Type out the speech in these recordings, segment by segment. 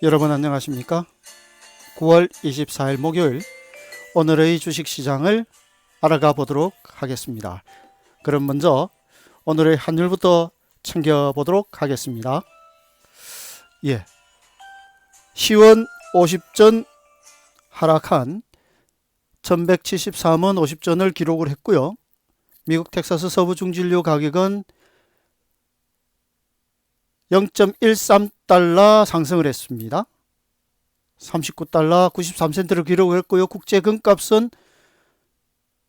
여러분 안녕하십니까? 9월 24일 목요일 오늘의 주식시장을 알아가 보도록 하겠습니다. 그럼 먼저 오늘의 환율부터 챙겨보도록 하겠습니다. 예. 시원 50전 하락한 1173원 50전을 기록을 했고요. 미국 텍사스 서부 중진료 가격은 0.13 달러 상승을 했습니다. 39달러 93센트를 기록했고요. 국제 금값은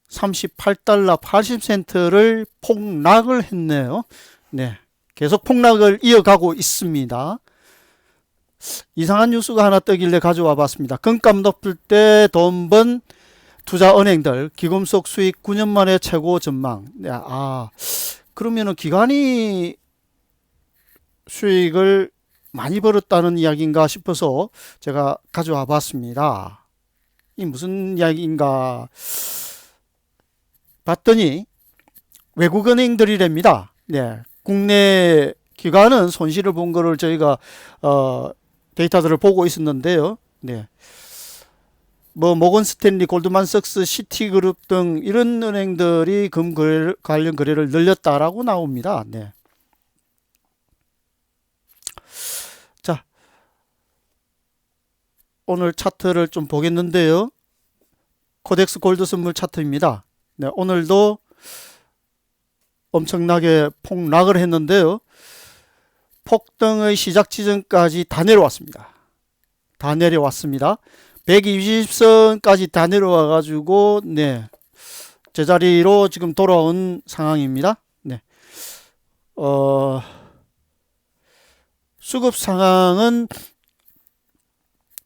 38달러 80센트를 폭락을 했네요. 네. 계속 폭락을 이어가고 있습니다. 이상한 뉴스가 하나 뜨길래 가져와 봤습니다. 금값 높을 때 돈 번 투자 은행들 기금속 수익 9년 만에 최고 전망. 네, 아, 그러면은 기관이 수익을 많이 벌었다는 이야기인가 싶어서 제가 가져와 봤습니다. 이 무슨 이야기인가 봤더니 외국은행들이랍니다. 네. 국내 기관은 손실을 본 거를 저희가 어, 데이터들을 보고 있었는데요. 네. 뭐 모건 스탠리, 골드만삭스, 시티그룹 등 이런 은행들이 금 거래, 관련 거래를 늘렸다라고 나옵니다. 네. 자, 오늘 차트를 좀 보겠는데요. 코덱스 골드 선물 차트입니다. 네, 오늘도 엄청나게 폭락을 했는데요. 폭등의 시작 지점까지 다 내려왔습니다. 다 내려왔습니다. 120선까지 다 내려와 가지고 네. 제자리로 지금 돌아온 상황입니다. 네. 어 수급 상황은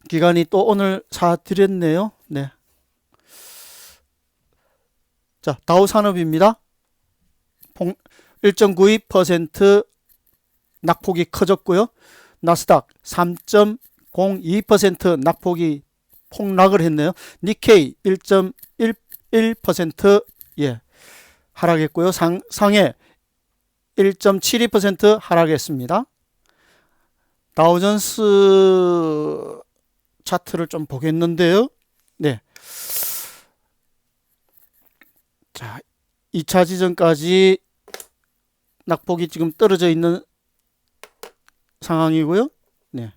기간이 또 오늘 사드렸네요. 네. 자, 다우 산업입니다. 1.92% 낙폭이 커졌고요. 나스닥 3.02% 낙폭이 폭락을 했네요. 니케이 1.11% 예. 하락했고요. 상 상해 1.72% 하락했습니다. 다우존스 차트를 좀 보겠는데요. 네. 자, 2차 지점까지 낙폭이 지금 떨어져 있는 상황이고요. 네.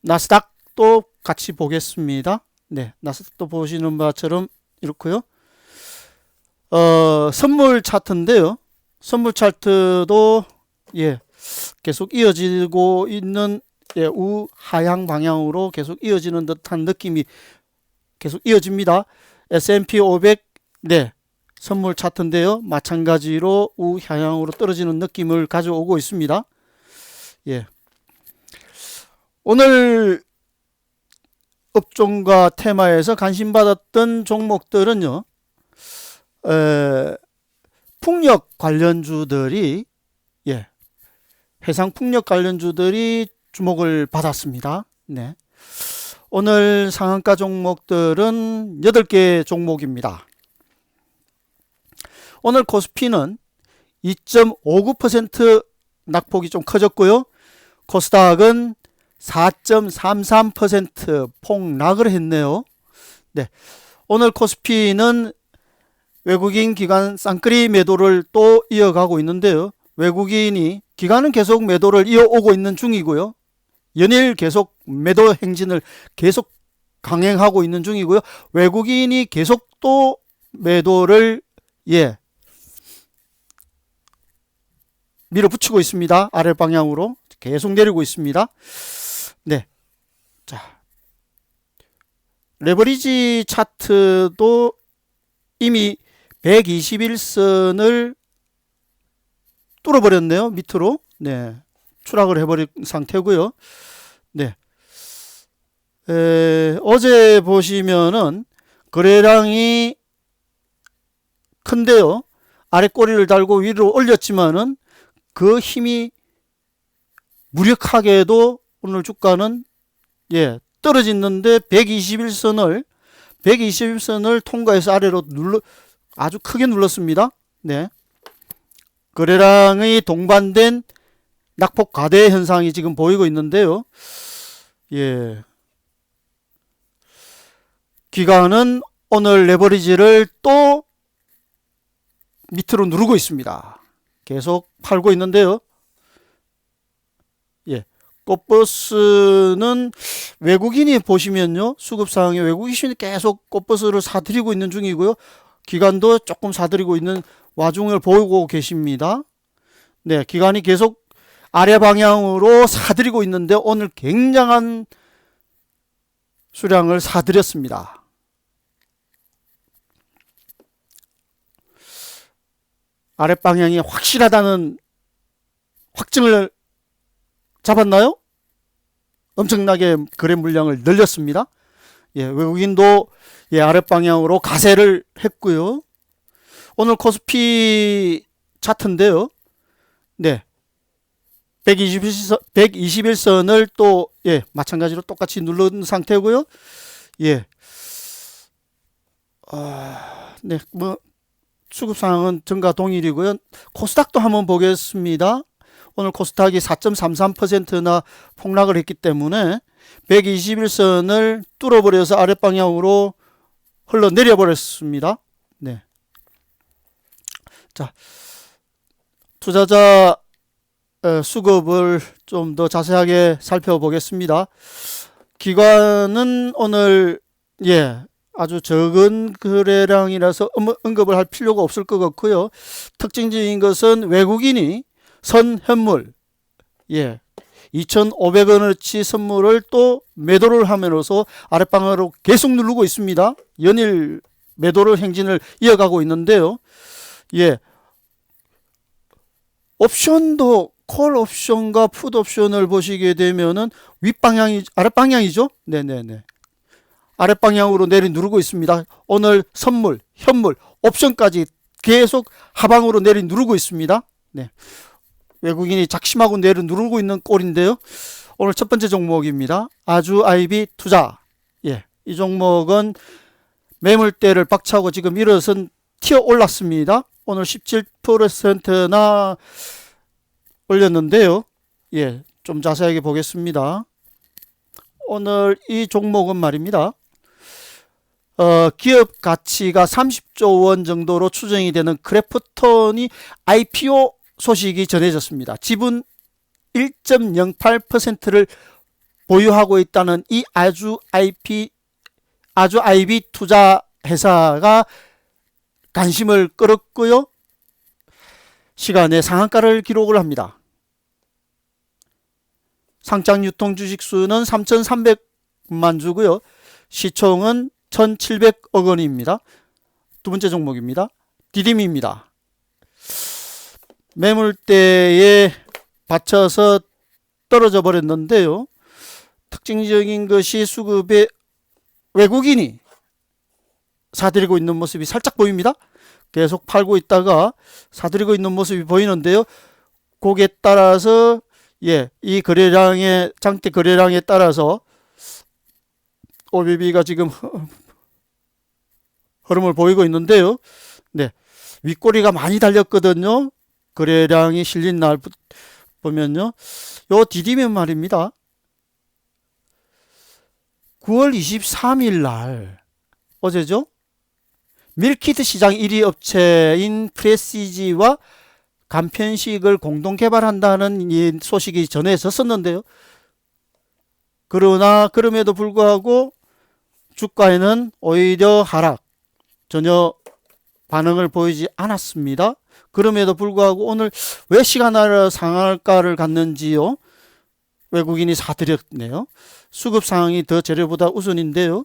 나스닥도 같이 보겠습니다. 네, 나스닥도 보시는 바처럼 이렇고요. 어, 선물 차트인데요. 선물 차트도 예, 계속 이어지고 있는 예, 우하향 방향으로 계속 이어지는 듯한 느낌이 계속 이어집니다. S&P 500 네, 선물 차트인데요. 마찬가지로 우하향으로 떨어지는 느낌을 가져오고 있습니다. 예. 오늘 업종과 테마에서 관심받았던 종목들은요, 에, 풍력 관련주들이, 예, 해상 풍력 관련주들이 주목을 받았습니다. 네. 오늘 상한가 종목들은 8개 종목입니다. 오늘 코스피는 2.59% 낙폭이 좀 커졌고요. 코스닥은 4.33% 폭락을 했네요. 네. 오늘 코스피는 외국인 기관 쌍끌이 매도를 또 이어가고 있는데요. 외국인이 기관은 계속 매도를 이어오고 있는 중이고요. 연일 계속 매도 행진을 계속 강행하고 있는 중이고요. 외국인이 계속 또 매도를 예 밀어붙이고 있습니다. 아래 방향으로 계속 내리고 있습니다. 네. 자. 레버리지 차트도 이미 121선을 뚫어버렸네요. 밑으로. 네. 추락을 해버린 상태고요. 네. 에, 어제 보시면은 거래량이 큰데요. 아래 꼬리를 달고 위로 올렸지만은 그 힘이 무력하게도 오늘 주가는 예, 떨어지는데 121선을 121선을 통과해서 아래로 눌러 아주 크게 눌렀습니다. 네. 거래량의 동반된 낙폭 과대 현상이 지금 보이고 있는데요. 예. 기관은 오늘 레버리지를 또 밑으로 누르고 있습니다. 계속 팔고 있는데요. 예. 꽃버스는 외국인이 보시면요. 수급상황에 외국인이 계속 꽃버스를 사들이고 있는 중이고요. 기관도 조금 사들이고 있는 와중을 보이고 계십니다. 네, 기관이 계속 아래 방향으로 사들이고 있는데 오늘 굉장한 수량을 사들였습니다. 아래 방향이 확실하다는 확증을 잡았나요? 엄청나게 거래 물량을 늘렸습니다. 예, 외국인도 예, 아래 방향으로 가세를 했고요. 오늘 코스피 차트인데요. 네. 121선, 121선을 또, 예, 마찬가지로 똑같이 누른 상태고요. 예. 아, 네, 뭐, 수급 상황은 증가 동일이고요. 코스닥도 한번 보겠습니다. 오늘 코스닥이 4.33%나 폭락을 했기 때문에 121선을 뚫어버려서 아랫방향으로 흘러내려 버렸습니다. 네. 자, 투자자 어, 수급을 좀 더 자세하게 살펴보겠습니다. 기관은 오늘 예 아주 적은 거래량이라서 음- 언급을 할 필요가 없을 것 같고요. 특징적인 것은 외국인이 선 현물 예 2,500원어치 선물을 또 매도를 함으로써 아랫방으로 계속 누르고 있습니다. 연일 매도를 행진을 이어가고 있는데요. 예. 옵션도 콜 옵션과 풋 옵션을 보시게 되면은 윗방향이 아랫방향이죠? 네 네 네. 아랫방향으로 내리 누르고 있습니다. 오늘 선물, 현물, 옵션까지 계속 하방으로 내리 누르고 있습니다. 네. 외국인이 작심하고 내려 누르고 있는 꼴인데요. 오늘 첫 번째 종목입니다. 아주 아이비 투자. 예. 이 종목은 매물대를 박차고 지금 일어선 튀어 올랐습니다. 오늘 17%나 올렸는데요. 예. 좀 자세하게 보겠습니다. 오늘 이 종목은 말입니다. 어, 기업 가치가 30조 원 정도로 추정이 되는 크래프톤이 IPO 소식이 전해졌습니다. 지분 1.08%를 보유하고 있다는 이 아주 IP 아주 IB 투자 회사가 관심을 끌었고요. 시간에 상한가를 기록을 합니다. 상장 유통 주식 수는 3,300만 주고요. 시총은 1,700억 원입니다. 두 번째 종목입니다. 디딤입니다. 매물대에 받쳐서 떨어져 버렸는데요. 특징적인 것이 수급에 외국인이 사들이고 있는 모습이 살짝 보입니다. 계속 팔고 있다가 사들이고 있는 모습이 보이는데요. 곡에 따라서 예, 이 거래량의 장대 거래량에 따라서 OBB가 지금 흐름을 보이고 있는데요. 네. 윗꼬리가 많이 달렸거든요. 거래량이 실린 날 부- 보면요. 요 디디면 말입니다. 9월 23일 날 어제죠. 밀키트 시장 1위 업체인 프레시지와 간편식을 공동 개발한다는 이 소식이 전해졌었는데요. 그러나 그럼에도 불구하고 주가에는 오히려 하락 전혀 반응을 보이지 않았습니다. 그럼에도 불구하고 오늘 왜 시간을 상한가를 갔는지요? 외국인이 사들였네요. 수급 상황이 더 재료보다 우선인데요.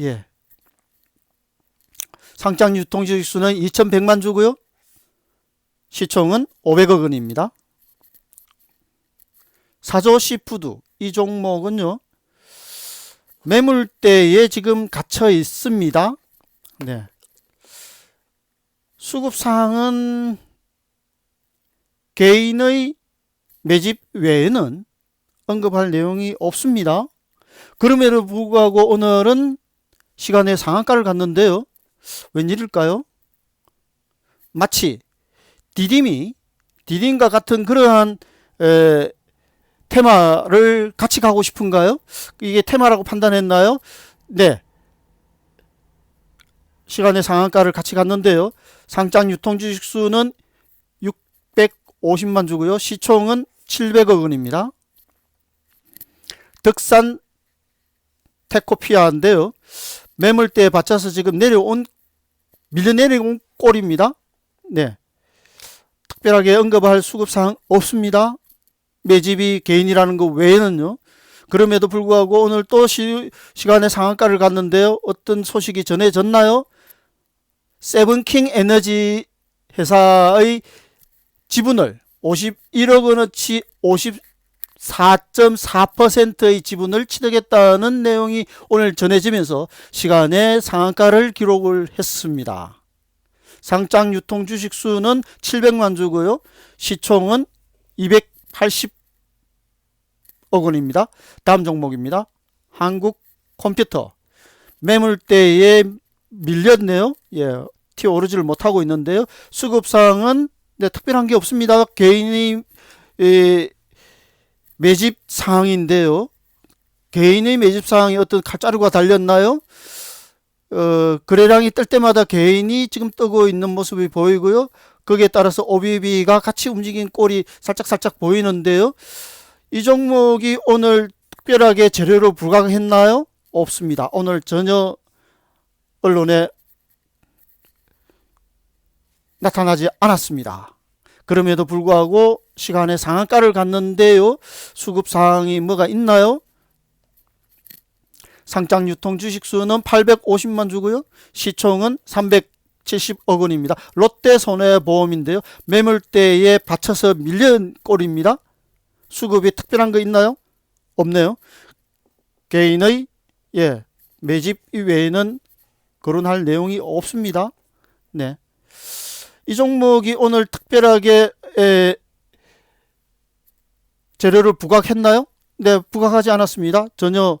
예. 상장 유통 주식수는 2,100만 주고요. 시총은 500억 원입니다. 사조 시푸드 이 종목은요. 매물대에 지금 갇혀 있습니다. 네. 수급 사항은 개인의 매집 외에는 언급할 내용이 없습니다. 그럼에도 불구하고 오늘은 시간에 상한가를 갔는데요. 웬일일까요? 마치 디딤이 디딤과 같은 그러한 에, 테마를 같이 가고 싶은가요? 이게 테마라고 판단했나요? 네. 시간의 상한가를 같이 갔는데요. 상장 유통 주식 수는 650만 주고요. 시총은 700억 원입니다. 덕산 테코피아인데요. 매물대에 받쳐서 지금 내려온 밀려 내려온 꼴입니다. 네. 특별하게 언급할 수급사항 없습니다. 매집이 개인이라는 것 외에는요. 그럼에도 불구하고 오늘 또 시, 시간에 상한가를 갔는데요. 어떤 소식이 전해졌나요? 세븐킹 에너지 회사의 지분을 51억 원어치 54.4%의 지분을 취득했다는 내용이 오늘 전해지면서 시간에 상한가를 기록을 했습니다. 상장 유통 주식 수는 700만 주고요. 시총은 280억 원입니다. 다음 종목입니다. 한국 컴퓨터 매물대에 밀렸네요. 예, 튀어 오르지를 못하고 있는데요. 수급상은 네, 특별한 게 없습니다. 개인이 예, 매집 상황인데요. 개인의 매집 상황이 어떤 칼자루가 달렸나요? 어, 거래량이 뜰 때마다 개인이 지금 뜨고 있는 모습이 보이고요. 거기에 따라서 OBB가 같이 움직인 꼴이 살짝살짝 보이는데요. 이 종목이 오늘 특별하게 재료로 부각했나요? 없습니다. 오늘 전혀 언론에 나타나지 않았습니다. 그럼에도 불구하고 시간에 상한가를 갔는데요. 수급 사항이 뭐가 있나요? 상장 유통 주식 수는 850만 주고요. 시총은 370억 원입니다. 롯데 손해보험인데요. 매물대에 받쳐서 밀린 꼴입니다. 수급이 특별한 거 있나요? 없네요. 개인의 예 매집 이외에는 거론할 내용이 없습니다. 네. 이 종목이 오늘 특별하게 에, 재료를 부각했나요? 네, 부각하지 않았습니다. 전혀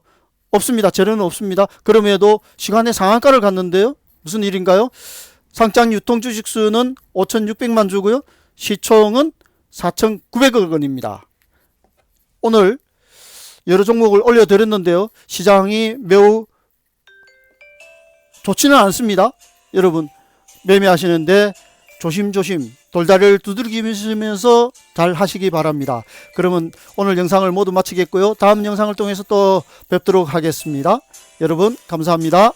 없습니다. 재료는 없습니다. 그럼에도 시간에 상한가를 갔는데요. 무슨 일인가요? 상장 유통 주식 수는 5,600만 주고요. 시총은 4,900억 원입니다. 오늘 여러 종목을 올려드렸는데요. 시장이 매우 좋지는 않습니다. 여러분 매매하시는데 조심조심 돌다리를 두들기면서 잘 하시기 바랍니다. 그러면 오늘 영상을 모두 마치겠고요. 다음 영상을 통해서 또 뵙도록 하겠습니다. 여러분 감사합니다.